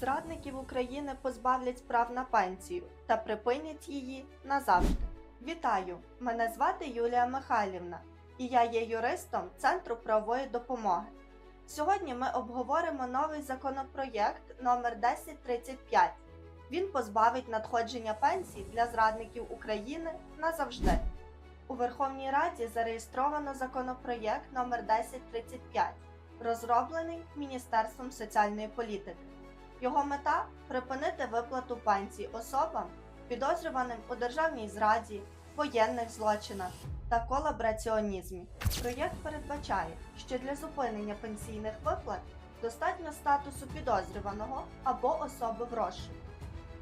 Зрадників України позбавлять прав на пенсію та припинять її назавжди. Вітаю! Мене звати Юлія Михайлівна, і я є юристом Центру правової допомоги. Сьогодні ми обговоримо новий законопроєкт номер 1035. Він позбавить надходження пенсій для зрадників України назавжди. У Верховній Раді зареєстровано законопроєкт номер 1035, розроблений Міністерством соціальної політики. Його мета припинити виплату пенсій особам, підозрюваним у державній зраді, воєнних злочинах та колабораціонізмі. Проєкт передбачає, що для зупинення пенсійних виплат достатньо статусу підозрюваного або особи в розшуку.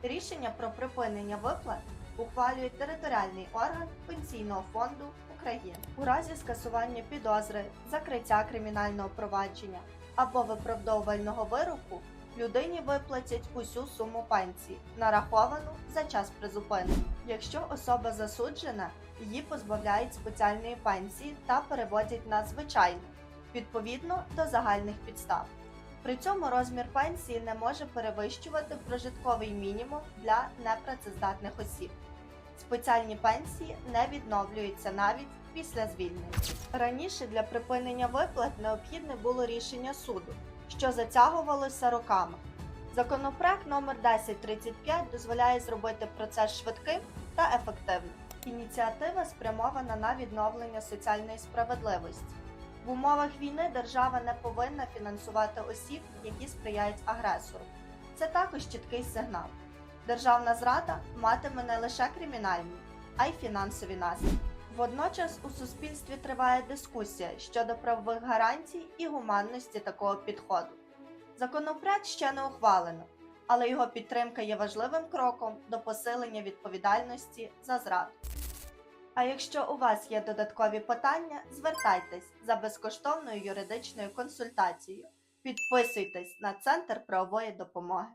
Рішення про припинення виплат ухвалює територіальний орган Пенсійного фонду України. У разі скасування підозри, закриття кримінального провадження або виправдовувального вироку людині виплатять усю суму пенсії, нараховану за час призупинення. Якщо особа засуджена, її позбавляють спеціальної пенсії та переводять на звичайну, відповідно до загальних підстав. При цьому розмір пенсії не може перевищувати прожитковий мінімум для непрацездатних осіб. Спеціальні пенсії не відновлюються навіть після звільнення. Раніше для припинення виплат необхідне було рішення суду, що затягувалося роками. Законопроект номер 1035 дозволяє зробити процес швидким та ефективним. Ініціатива спрямована на відновлення соціальної справедливості. В умовах війни держава не повинна фінансувати осіб, які сприяють агресору. Це також чіткий сигнал. Державна зрада матиме не лише кримінальні, а й фінансові наслідки. Водночас у суспільстві триває дискусія щодо правових гарантій і гуманності такого підходу. Законопроект ще не ухвалено, але його підтримка є важливим кроком до посилення відповідальності за зраду. А якщо у вас є додаткові питання, звертайтесь за безкоштовною юридичною консультацією. Підписуйтесь на Центр правової допомоги.